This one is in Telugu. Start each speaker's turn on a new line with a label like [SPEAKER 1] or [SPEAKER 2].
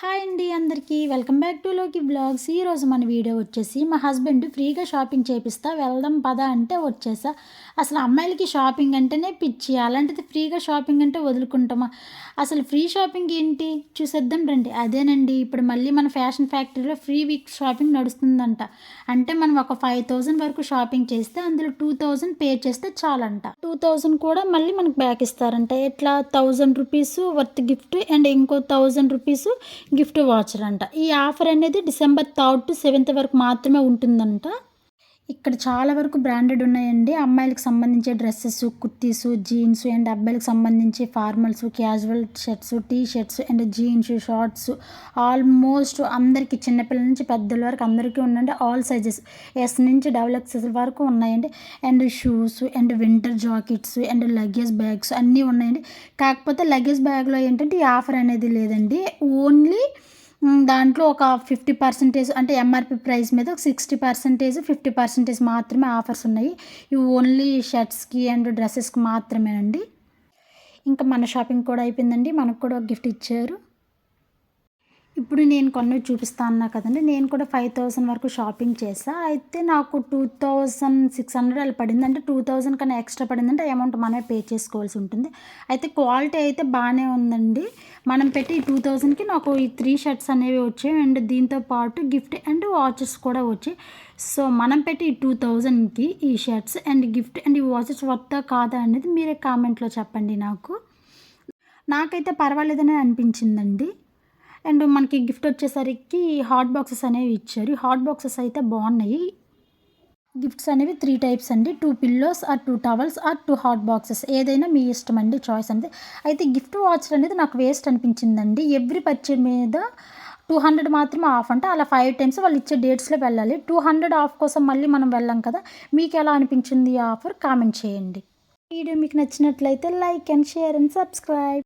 [SPEAKER 1] హాయ్ అండి అందరికీ. వెల్కమ్ బ్యాక్ టు లోకి బ్లాగ్స్. ఈరోజు మన వీడియో వచ్చేసి మా హస్బెండ్ ఫ్రీగా షాపింగ్ చేపిస్తా వెళ్దాం పద అంటే వచ్చేసా. అసలు అమ్మాయిలకి షాపింగ్ అంటేనే పిచ్చి అలాంటిది ఫ్రీగా షాపింగ్ అంటే వదులుకుంటామా? అసలు ఫ్రీ షాపింగ్ ఏంటి? చూసేద్దాం రండి. అదేనండి ఇప్పుడు మళ్ళీ మన ఫ్యాషన్ ఫ్యాక్టరీలో ఫ్రీ వీక్ షాపింగ్ నడుస్తుందంట. అంటే మనం ఒక ఫైవ్ థౌజండ్ వరకు షాపింగ్ చేస్తే అందులో టూ థౌజండ్ పే చేస్తే చాలంట. టూ థౌజండ్ కూడా మళ్ళీ మనకు బ్యాక్ ఇస్తారంట. ఎట్లా? Thousand rupees worth gift and ఇంకో థౌజండ్ రూపీస్ గిఫ్ట్ వాచర్ అంట. ఈ ఆఫర్ అనేది డిసెంబర్ థర్డ్ టు సెవెంత్ వరకు మాత్రమే ఉంటుందంట. ఇక్కడ చాలా వరకు బ్రాండెడ్ ఉన్నాయండి. అమ్మాయిలకు సంబంధించి డ్రెస్సెస్ కుర్తీస్ జీన్స్ అండ్ అబ్బాయిలకు సంబంధించి formals casual shirts T shirts and jeans shorts almost అందరికీ చిన్నపిల్లల నుంచి పెద్దల వరకు అందరికీ ఉండండి ఆల్ సైజెస్ ఎస్ నుంచి డబుల్ ఎక్సెస్ వరకు ఉన్నాయండి. And shoes and winter jackets and luggage bags అన్నీ ఉన్నాయండి. కాకపోతే లగేజ్ బ్యాగ్లో ఏంటంటే ఈ ఆఫర్ అనేది లేదండి. ఓన్లీ దాంట్లో ఒక ఫిఫ్టీ పర్సెంటేజ్ అంటే ఎంఆర్పి ప్రైస్ మీద ఒక సిక్స్టీ పర్సెంటేజ్ ఫిఫ్టీ పర్సెంటేజ్ మాత్రమే ఆఫర్స్ ఉన్నాయి. ఇవి ఓన్లీ షర్ట్స్కి అండ్ డ్రెస్సెస్కి మాత్రమేనండి. ఇంకా మన షాపింగ్ కూడా అయిపోయిందండి. మనకు కూడా ఒక గిఫ్ట్ ఇచ్చారు. ఇప్పుడు నేను కొన్ని చూపిస్తా అన్నా కదండి. నేను కూడా ఫైవ్ థౌసండ్ వరకు షాపింగ్ చేసా. అయితే నాకు టూ థౌసండ్ సిక్స్ హండ్రెడ్ అలా పడింది. అంటే టూ థౌసండ్ కన్నా ఎక్స్ట్రా పడిందంటే అమౌంట్ మనమే పే చేసుకోవాల్సి ఉంటుంది. అయితే క్వాలిటీ అయితే బాగానే ఉందండి. మనం పెట్టి టూ థౌసండ్కి నాకు ఈ త్రీ షర్ట్స్ అనేవి వచ్చాయి. అండ్ దీంతో పాటు గిఫ్ట్ అండ్ వాచెస్ కూడా వచ్చాయి. సో మనం పెట్టి టూ థౌజండ్కి ఈ షర్ట్స్ అండ్ గిఫ్ట్ అండ్ ఈ వాచెస్ వర్తా కాదా అనేది మీరే కామెంట్లో చెప్పండి నాకు. నాకైతే పర్వాలేదని అనిపించిందండి. అండ్ మనకి గిఫ్ట్ వచ్చేసరికి హాట్ బాక్సెస్ అనేవి ఇచ్చారు. హాట్ బాక్సెస్ అయితే బాగున్నాయి. గిఫ్ట్స్ అనేవి త్రీ టైప్స్ అండి. Two pillows or two towels or two hot boxes. ఏదైనా మీ ఇష్టం అండి చాయిస్ అనేది అయితే గిఫ్ట్ వాచర్ అనేది నాకు వేస్ట్ అనిపించిందండి. ఎవ్రీ పర్చేజ్ మీద టూ హండ్రెడ్ మాత్రమే ఆఫ్ అంటే. అలా ఫైవ్ టైమ్స్ వాళ్ళు ఇచ్చే డేట్స్లో వెళ్ళాలి. టూ హండ్రెడ్ ఆఫ్ కోసం మళ్ళీ మనం వెళ్ళాం కదా మీకు ఎలా అనిపించింది ఈ ఆఫర్ కామెంట్ చేయండి. వీడియో మీకు నచ్చినట్లయితే like and share and subscribe.